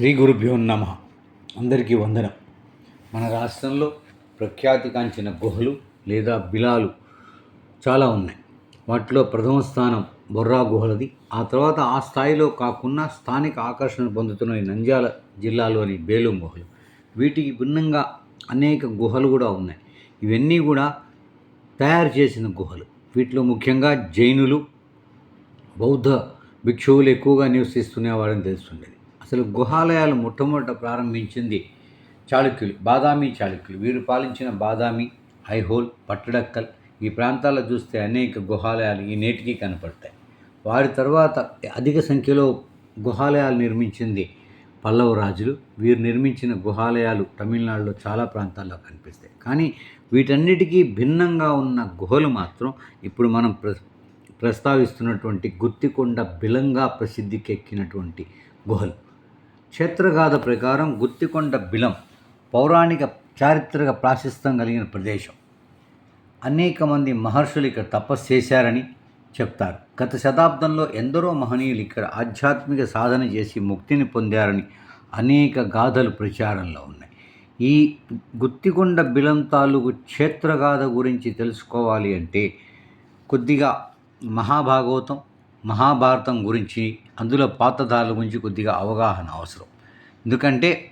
శ్రీ గురుభ్యో నమ. అందరికీ వందనం. మన రాష్ట్రంలో ప్రఖ్యాతిగాంచిన గుహలు లేదా బిలాలు చాలా ఉన్నాయి. వాటిలో ప్రథమ స్థానం బొర్రా గుహలది. ఆ తర్వాత ఆ స్థాయిలో కాకుండా స్థానిక ఆకర్షణ పొందుతున్న ఈ నంద్యాల జిల్లాలోని బేలూం గుహలు. వీటికి భిన్నంగా అనేక గుహలు కూడా ఉన్నాయి. ఇవన్నీ కూడా తయారు చేసిన గుహలు. వీటిలో ముఖ్యంగా జైనులు బౌద్ధ భిక్షువులు ఎక్కువగా నివసిస్తునేవాడని తెలుస్తుండేది. అసలు గుహాలయాలు మొట్టమొదట ప్రారంభించింది చాళుక్యులు బాదామి చాళుక్యులు. వీరు పాలించిన బాదామి ఐహోల్ పట్టడక్కల్ ఈ ప్రాంతాల్లో చూస్తే అనేక గుహాలయాలు ఈ నేటికి కనపడతాయి. వారి తర్వాత అధిక సంఖ్యలో గుహాలయాలు నిర్మించింది పల్లవ రాజులు. వీరు నిర్మించిన గుహాలయాలు తమిళనాడులో చాలా ప్రాంతాల్లో కనిపిస్తాయి. కానీ వీటన్నిటికీ భిన్నంగా ఉన్న గుహలు మాత్రం ఇప్పుడు మనం ప్ర ప్రస్తావిస్తున్నటువంటి గుత్తికొండ బిలంగా ప్రసిద్ధికెక్కినటువంటి గుహలు. క్షేత్రగాథ ప్రకారం గుత్తికొండ బిలం పౌరాణిక చారిత్రక ప్రాశస్తం కలిగిన ప్రదేశం. అనేక మంది మహర్షులు ఇక్కడ తపస్సు చేశారని చెప్తారు. గత శతాబ్దంలో ఎందరో మహనీయులు ఇక్కడ ఆధ్యాత్మిక సాధన చేసి ముక్తిని పొందారని అనేక గాథలు ప్రచారంలో ఉన్నాయి. ఈ గుత్తికొండ బిలం తాలూకు క్షేత్రగాథ గురించి తెలుసుకోవాలి అంటే కొద్దిగా మహాభాగవతం మహాభారతం గురించి అందులో పాత్రధారుల గురించి కొద్దిగా అవగాహన అవసరం. ఎందుకంటే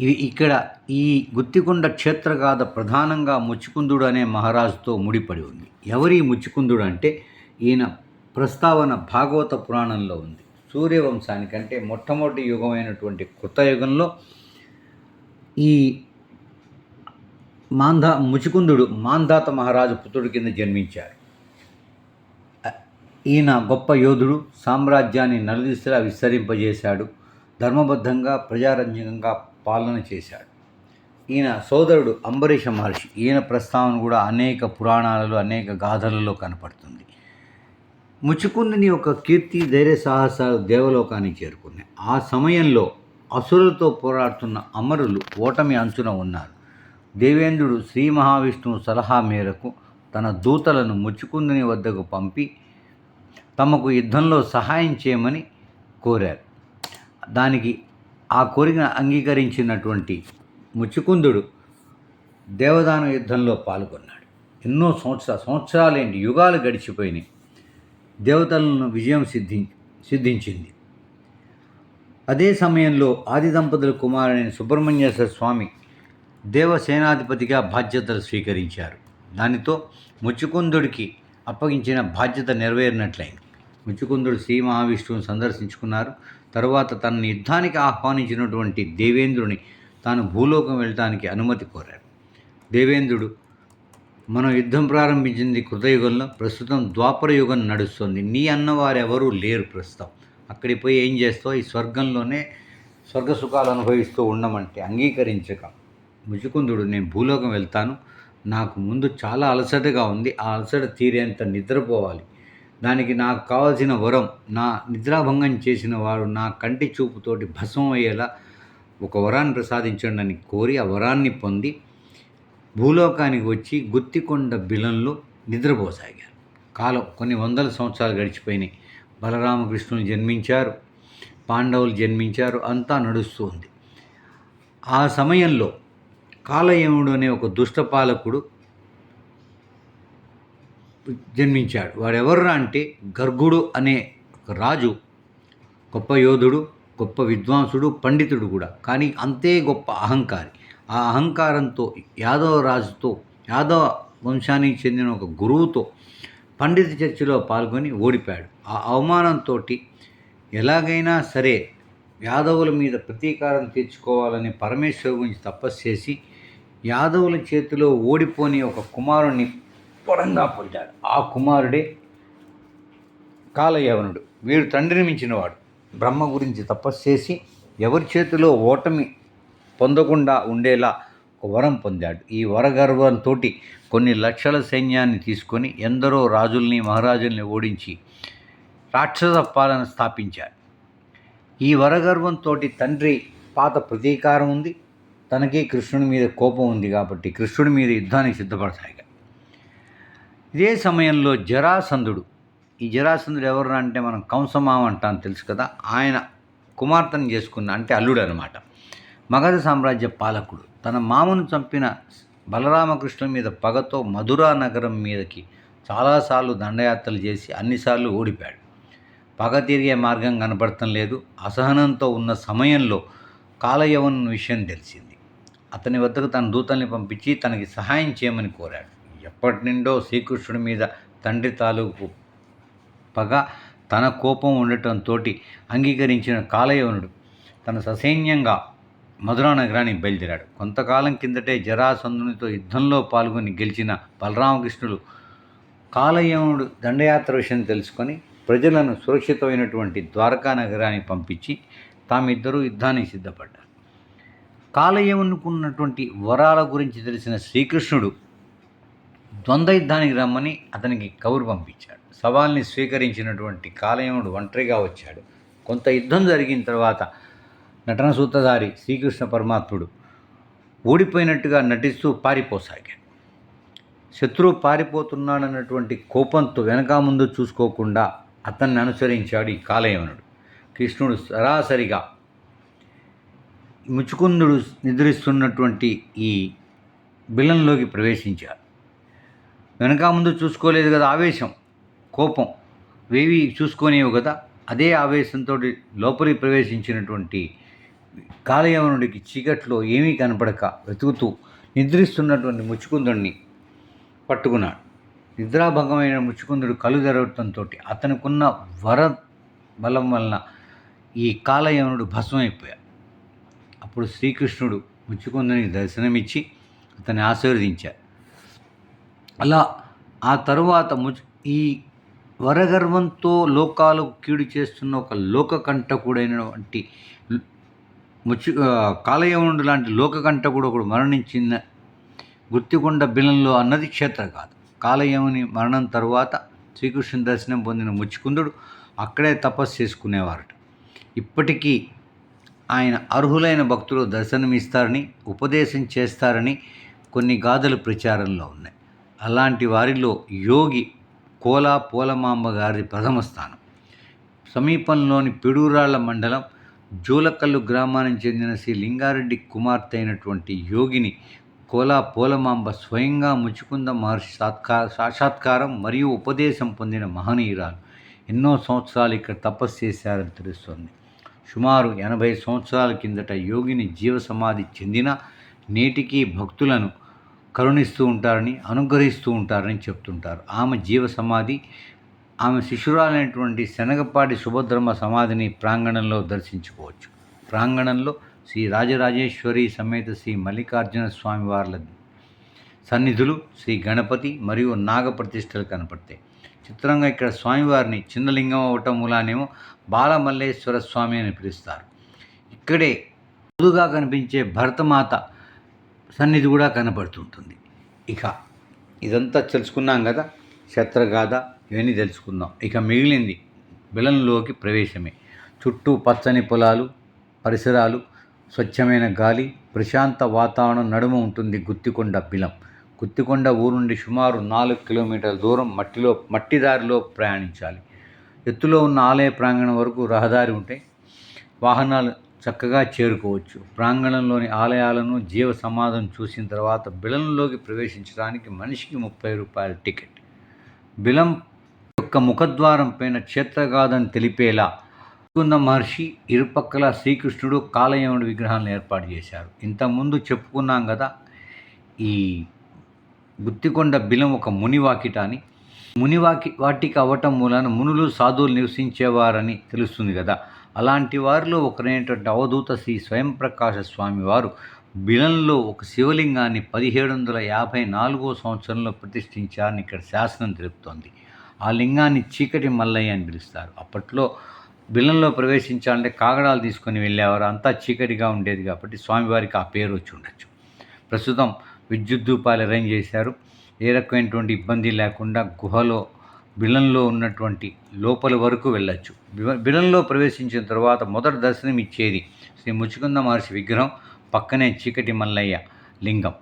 ఇవి ఇక్కడ ఈ గుత్తికొండ క్షేత్రగాథ ప్రధానంగా ముచ్చుకుందుడు అనే మహారాజుతో ముడిపడి ఉంది. ఎవరి ముచ్చుకుందుడు అంటే ఈయన ప్రస్తావన భాగవత పురాణంలో ఉంది. సూర్యవంశానికంటే మొట్టమొదటి యుగమైనటువంటి కృత యుగంలో ఈ మాంధా ముచుకుందుడు మాంధాత మహారాజు పుత్రుడి కింద జన్మించారు. ఈయన గొప్ప యోధుడు సామ్రాజ్యాన్ని నలుదిశలా విస్తరింపజేశాడు. ధర్మబద్ధంగా ప్రజారంజకంగా పాలన చేశాడు. ఈయన సోదరుడు అంబరీష మహర్షి. ఈయన ప్రస్తావన కూడా అనేక పురాణాలలో అనేక గాథలలో కనపడుతుంది. ముచుకుందుని యొక్క కీర్తి ధైర్య సాహసాలు దేవలోకానికి చేరుకున్నాయి. ఆ సమయంలో అసురులతో పోరాడుతున్న అమరులు ఓటమి అంచున ఉన్నారు. దేవేంద్రుడు శ్రీ మహావిష్ణువు సలహా మేరకు తన దూతలను ముచ్చుకుందుని వద్దకు పంపి తమకు యుద్ధంలో సహాయం చేయమని కోరారు. దానికి ఆ కోరికను అంగీకరించినటువంటి ముచ్చుకుందుడు దేవదాన యుద్ధంలో పాల్గొన్నాడు. ఎన్నో సంవత్సరాలు సంవత్సరాలేంటి యుగాలు గడిచిపోయినాయి. దేవతలను విజయం సిద్ధి సిద్ధించింది. అదే సమయంలో ఆది దంపతుల కుమారుడైన సుబ్రహ్మణ్యేశ్వర స్వామి దేవసేనాధిపతిగా బాధ్యతలు స్వీకరించారు. దానితో ముచ్చుకుందుడికి అప్పగించిన బాధ్యత నెరవేరినట్లయింది. ముచ్చుకుందుడు శ్రీ మహావిష్ణువును సందర్శించుకున్నారు. తరువాత తనని యుద్ధానికి ఆహ్వానించినటువంటి దేవేంద్రుని తాను భూలోకం వెళ్ళటానికి అనుమతి కోరారు దేవేంద్రుడు మనం యుద్ధం ప్రారంభించింది కృతయుగంలో ప్రస్తుతం ద్వాపర యుగం నడుస్తుంది. నీ అన్నవారెవరూ లేరు ప్రస్తుతం. అక్కడికి పోయి ఏం చేస్తావు? ఈ స్వర్గంలోనే స్వర్గ సుఖాలు అనుభవిస్తూ ఉండమంటే అంగీకరించక. ముచుకుందుడు నేను భూలోకం వెళ్తాను. నాకు ముందు చాలా అలసటగా ఉంది. ఆ అలసట తీరేంత నిద్రపోవాలి. దానికి నాకు కావాల్సిన వరం నా నిద్రాభంగం చేసిన వారు నా కంటి చూపుతోటి భస్మం అయ్యేలా ఒక వరాన్ని ప్రసాదించండి. అని కోరి ఆ వరాన్ని పొంది భూలోకానికి వచ్చి గుత్తికొండ బిలంలో నిద్రపోసాగారు కాలం కొన్ని వందల సంవత్సరాలు గడిచిపోయినాయి. బలరామకృష్ణులు జన్మించారు పాండవులు జన్మించారు అంతా నడుస్తుంది ఆ సమయంలో కాలయముడు అనే ఒక దుష్టపాలకుడు జన్మించాడు. వాడెవర్రా అంటే గర్గుడు అనే ఒక రాజు గొప్ప యోధుడు గొప్ప విద్వాంసుడు పండితుడు కూడా. కానీ అంతే గొప్ప అహంకారి. ఆ అహంకారంతో యాదవ రాజుతో యాదవ వంశానికి చెందిన ఒక గురువుతో పండిత చర్చలో పాల్గొని ఓడిపాడు ఆ అవమానంతో ఎలాగైనా సరే యాదవుల మీద ప్రతీకారం తీర్చుకోవాలని పరమేశ్వరు గురించి తపస్సు చేసి యాదవుల చేతిలో ఓడిపోని ఒక కుమారుణ్ణి వరంగా పొందాడు ఆ కుమారుడే కాలయవనుడు. వీడు తండ్రిని మించినవాడు. బ్రహ్మ గురించి తపస్సు చేసి ఎవరి చేతిలో ఓటమి పొందకుండా ఉండేలా ఒక వరం పొందాడు. ఈ వరగర్వంతో కొన్ని లక్షల సైన్యాన్ని తీసుకొని ఎందరో రాజుల్ని మహారాజుల్ని ఓడించి రాక్షస పాలన స్థాపించాడు. ఈ వరగర్వంతో తండ్రి పాత ప్రతీకారం ఉంది. తనకి కృష్ణుడి మీద కోపం ఉంది కాబట్టి కృష్ణుడి మీద యుద్ధానికి సిద్ధపడతాయిగా ఇదే సమయంలో జరాసంధుడు. ఈ జరాసంధుడు ఎవరు అంటే మనం కంసమామ అంటాం తెలుసు కదా? ఆయన కుమార్తెను చేసుకున్న అంటే అల్లుడు అనమాట మగధ సామ్రాజ్య పాలకుడు. తన మామను చంపిన బలరామకృష్ణ మీద పగతో మధురా నగరం మీదకి చాలాసార్లు దండయాత్రలు చేసి అన్నిసార్లు ఓడిపాడు. పగ తిరిగే మార్గం కనపడటం లేదు. అసహనంతో ఉన్న సమయంలో కాలయవన్ విషయం తెలిసింది. అతని వద్దకు తన దూతల్ని పంపించి తనకి సహాయం చేయమని కోరాడు. ఎప్పటి నుండో శ్రీకృష్ణుడి మీద తండ్రి తాలూకు పగ తన కోపం ఉండటంతో అంగీకరించిన కాలయవనుడు తన ససైన్యంగా మధురా నగరానికి బయలుదేరాడు. కొంతకాలం కిందటే జరాసంధునితో యుద్ధంలో పాల్గొని గెలిచిన బలరామకృష్ణుడు కాలయవనుడు దండయాత్ర విషయం తెలుసుకొని ప్రజలను సురక్షితమైనటువంటి ద్వారకా నగరానికి పంపించి తామిద్దరూ యుద్ధానికి సిద్ధపడ్డారు. కాలయవనుకున్నటువంటి వరాల గురించి తెలిసిన శ్రీకృష్ణుడు ద్వంద్వయుద్ధానికి రమ్మని అతనికి కబురు పంపించాడు. సవాల్ని స్వీకరించినటువంటి కాలయముడు ఒంటరిగా వచ్చాడు. కొంత యుద్ధం జరిగిన తర్వాత నటన సూత్రధారి శ్రీకృష్ణ పరమాత్ముడు ఓడిపోయినట్టుగా నటిస్తూ పారిపోసాగాడు. శత్రువు పారిపోతున్నాడన్నటువంటి కోపంతో వెనక ముందు చూసుకోకుండా అతన్ని అనుసరించాడు ఈ కాలయవనుడు కృష్ణుడు సరాసరిగా ముచుకుందుడు నిద్రిస్తున్నటువంటి ఈ బిలంలోకి ప్రవేశించాడు. వెనక ముందు చూసుకోలేదు కదా ఆవేశం కోపం. వేవి చూసుకునేవి కదా అదే ఆవేశంతో లోపలికి ప్రవేశించినటువంటి కాలయవనుడికి చీకట్లో ఏమీ కనపడక వెతుకుతూ నిద్రిస్తున్నటువంటి ముచ్చుకుందుడిని పట్టుకున్నాడు. నిద్రాభంగమైన ముచ్చుకుందుడు కళ్ళు తెరవటంతో అతనికున్న వర బలం వలన ఈ కాలయవనుడు భస్మైపోయాడు అప్పుడు శ్రీకృష్ణుడు ముచ్చుకుందునికి దర్శనమిచ్చి అతన్ని ఆశీర్వదించారు అలా ఆ తరువాత ముచ్ ఈ వరగర్వంతో లోకాలకు కీడు చేస్తున్న ఒక లోకకంఠకుడైనటువంటి ముచ్చు కాలయవనుడు లాంటి లోకకంఠకుడు ఒకడు మరణించిన గుర్తికొండ బిలంలో అన్నది క్షేత్ర కాదు. కాలయముని మరణం తరువాత శ్రీకృష్ణుని దర్శనం పొందిన ముచ్చుకుందుడు అక్కడే తపస్సు చేసుకునేవారట. ఇప్పటికీ ఆయన అర్హులైన భక్తులు దర్శనమిస్తారని ఉపదేశం చేస్తారని కొన్ని గాథలు ప్రచారంలో ఉన్నాయి. అలాంటి వారిలో యోగి కోలా పోలమాంబ గారి ప్రథమ స్థానం. సమీపంలోని పిడూరాళ్ళ మండలం జూలకల్లు గ్రామానికి చెందిన శ్రీ లింగారెడ్డి కుమార్తె అయినటువంటి యోగిని కోలా పోలమాంబ స్వయంగా ముచుకుంద మహర్షి సాత్కా సాక్షాత్కారం మరియు ఉపదేశం పొందిన మహనీయురాలు. ఎన్నో సంవత్సరాలు ఇక్కడ తపస్సు చేశారని తెలుస్తోంది. సుమారు ఎనభై సంవత్సరాల కిందట యోగిని జీవ సమాధి చెందిన నేటికి భక్తులను కరుణిస్తూ ఉంటారని అనుగ్రహిస్తూ ఉంటారని చెప్తుంటారు. ఆమె జీవ సమాధి ఆమె శిశురాలైనటువంటి శనగపాటి సుభద్రమ్మ సమాధిని ప్రాంగణంలో దర్శించుకోవచ్చు. ప్రాంగణంలో శ్రీ రాజరాజేశ్వరి సమేత శ్రీ మల్లికార్జున స్వామివార్ల సన్నిధులు శ్రీ గణపతి మరియు నాగప్రతిష్టలు కనపడతాయి. చిత్రంగా ఇక్కడ స్వామివారిని చిన్నలింగం అవటం మూలానేమో బాలమల్లేశ్వర స్వామి అని పిలుస్తారు. ఇక్కడే ముందుగా కనిపించే భరతమాత సన్నిధి కూడా కనపడుతుంటుంది ఇక ఇదంతా తెలుసుకున్నాం కదా క్షత్రగాథ ఇవన్నీ తెలుసుకుందాం. ఇక మిగిలింది బిలంలోకి ప్రవేశమే. చుట్టూ పచ్చని పొలాలు పరిసరాలు స్వచ్ఛమైన గాలి ప్రశాంత వాతావరణం నడుమ ఉంటుంది గుత్తికొండ బిలం. గుత్తికొండ ఊరు నుండి సుమారు నాలుగు కిలోమీటర్ల దూరం మట్టిలో మట్టి దారిలో ప్రయాణించాలి. ఎత్తులో ఉన్న ఆలయ ప్రాంగణం వరకు రహదారి ఉంటే వాహనాలు చక్కగా చేరుకోవచ్చు. ప్రాంగణంలోని ఆలయాలను జీవ సమాధం చూసిన తర్వాత బిలంలోకి ప్రవేశించడానికి మనిషికి ముప్పై రూపాయల టికెట్. బిలం యొక్క ముఖద్వారం పైన క్షేత్రగాథను తెలిపేలా కుంద మహర్షి ఇరుపక్కల శ్రీకృష్ణుడు కాలయముడు విగ్రహాలను ఏర్పాటు చేశారు. ఇంతకుముందు చెప్పుకున్నాం కదా ఈ గుత్తికొండ బిలం ఒక మునివాకిట అని మునివాకి వాటికి అవ్వటం మూలాన మునులు సాధువులు నివసించేవారని తెలుస్తుంది కదా. అలాంటి వారిలో ఒకరైనటువంటి అవధూత శ్రీ స్వయం ప్రకాశ స్వామి వారు బిలంలో ఒక శివలింగాన్ని పదిహేడు వందల యాభై నాలుగో సంవత్సరంలో ప్రతిష్ఠించారని ఇక్కడ శాసనం తెలుపుతోంది. ఆ లింగాన్ని చీకటి మల్లయ్య అని పిలుస్తారు. అప్పట్లో బిలంలో ప్రవేశించాలంటే కాగడాలు తీసుకొని వెళ్ళేవారు. అంతా చీకటిగా ఉండేది కాబట్టి స్వామివారికి ఆ పేరు వచ్చి ఉండొచ్చు. ప్రస్తుతం విద్యుత్ దూపాలు అరేంజ్ చేశారు. ఏ రకమైనటువంటి ఇబ్బంది లేకుండా గుహలో బిలంలో ఉన్నటువంటి లోపలి వరకు వెళ్ళొచ్చు. బిలంలో ప్రవేశించిన తర్వాత మొదటి దర్శనం ఇచ్చేది శ్రీ ముచుకుంద మహర్షి విగ్రహం పక్కనే చీకటి మల్లయ్య లింగం.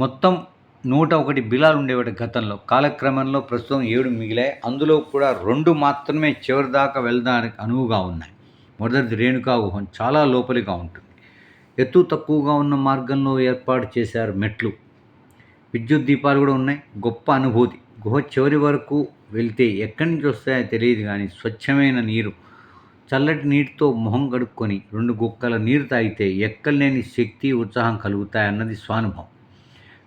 మొత్తం నూట ఒకటి బిలాలు ఉండేవాటి గతంలో. కాలక్రమంలో ప్రస్తుతం ఏడు మిగిలాయి. అందులో కూడా రెండు మాత్రమే చివరి దాకా వెళ్ళడానికి అనువుగా ఉన్నాయి. మొదటిది రేణుకా గుహం చాలా లోపలిగా ఉంటుంది. ఎత్తు తక్కువగా ఉన్న మార్గంలో ఏర్పాటు చేశారు మెట్లు. విద్యుత్ దీపాలు కూడా ఉన్నాయి. గొప్ప అనుభూతి. గుహ చివరి వరకు వెళ్తే ఎక్కడి నుంచి వస్తాయో తెలియదు కానీ స్వచ్ఛమైన నీరు. చల్లటి నీటితో మొహం కడుక్కొని రెండు గుక్కల నీరు తాగితే ఎక్కలేని శక్తి ఉత్సాహం కలుగుతాయన్నది స్వానుభవం.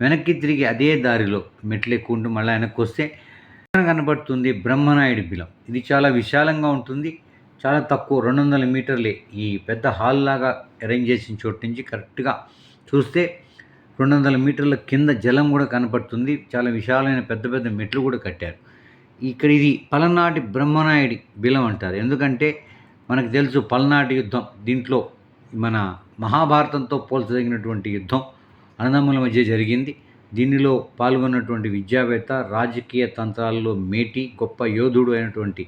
వెనక్కి తిరిగి అదే దారిలో మెట్లెక్కుంటూ మళ్ళీ వెనక్కి వస్తే కనబడుతుంది బ్రహ్మనాయుడి బిలం. ఇది చాలా విశాలంగా ఉంటుంది. చాలా తక్కువ రెండు వందల మీటర్లే ఈ పెద్ద హాల్ లాగా అరేంజ్ చేసిన చోటు నుంచి కరెక్ట్గా చూస్తే రెండు వందల మీటర్ల కింద జలం కూడా కనపడుతుంది. చాలా విశాలమైన పెద్ద పెద్ద మెట్లు కూడా కట్టారు. ఇక్కడ ఇది పలనాటి బ్రహ్మనాయుడి బిలం అంటారు. ఎందుకంటే మనకు తెలుసు పల్నాటి యుద్ధం దీంట్లో మన మహాభారతంతో పోల్చదగినటువంటి యుద్ధం అన్నదమ్ముల మధ్య జరిగింది. దీనిలో పాల్గొన్నటువంటి విద్యావేత్త రాజకీయ తంత్రాల్లో మేటి గొప్ప యోధుడు అయినటువంటి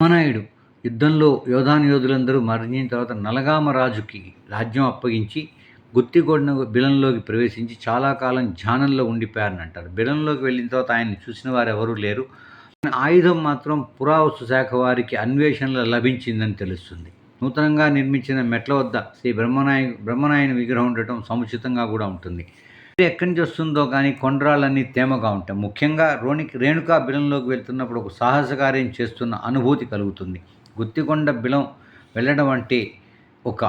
బ్రహ్మనాయుడు యుద్ధంలో యోధాని యోధులందరూ మరణించిన తర్వాత నలగామ రాజుకి రాజ్యం అప్పగించి గుత్తిగొడిన బిలంలోకి ప్రవేశించి చాలా కాలం ధ్యానంలో ఉండిపోయారని అంటారు. బిలంలోకి వెళ్ళిన తర్వాత ఆయన్ని చూసిన వారు ఎవరూ లేరు. ఆయుధం మాత్రం పురావస్తు శాఖ వారికి అన్వేషణలో లభించిందని తెలుస్తుంది. నూతనంగా నిర్మించిన మెట్ల వద్ద శ్రీ బ్రహ్మనాయ బ్రహ్మనాయని విగ్రహం ఉండటం సముచితంగా కూడా ఉంటుంది. ఎక్కడి నుంచి వస్తుందో కానీ కొండరాళ్ళన్నీ తేమగా ఉంటాయి. ముఖ్యంగా రోణికి రేణుకా బిలంలోకి వెళ్తున్నప్పుడు ఒక సాహసకార్యం చేస్తున్న అనుభూతి కలుగుతుంది. గుత్తికొండ బిలం వెళ్ళడం అంటే ఒక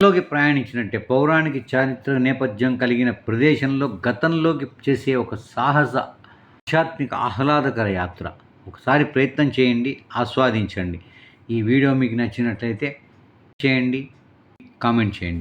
లోకి ప్రయాణించినట్టే పౌరాణిక చారిత్ర నేపథ్యం కలిగిన ప్రదేశంలో గతంలోకి చేసే ఒక సాహస ఆధ్యాత్మిక ఆహ్లాదకర యాత్ర. ఒకసారి ప్రయత్నం చేయండి ఆస్వాదించండి. ఈ వీడియో మీకు నచ్చినట్లయితే చేయండి కామెంట్ చేయండి.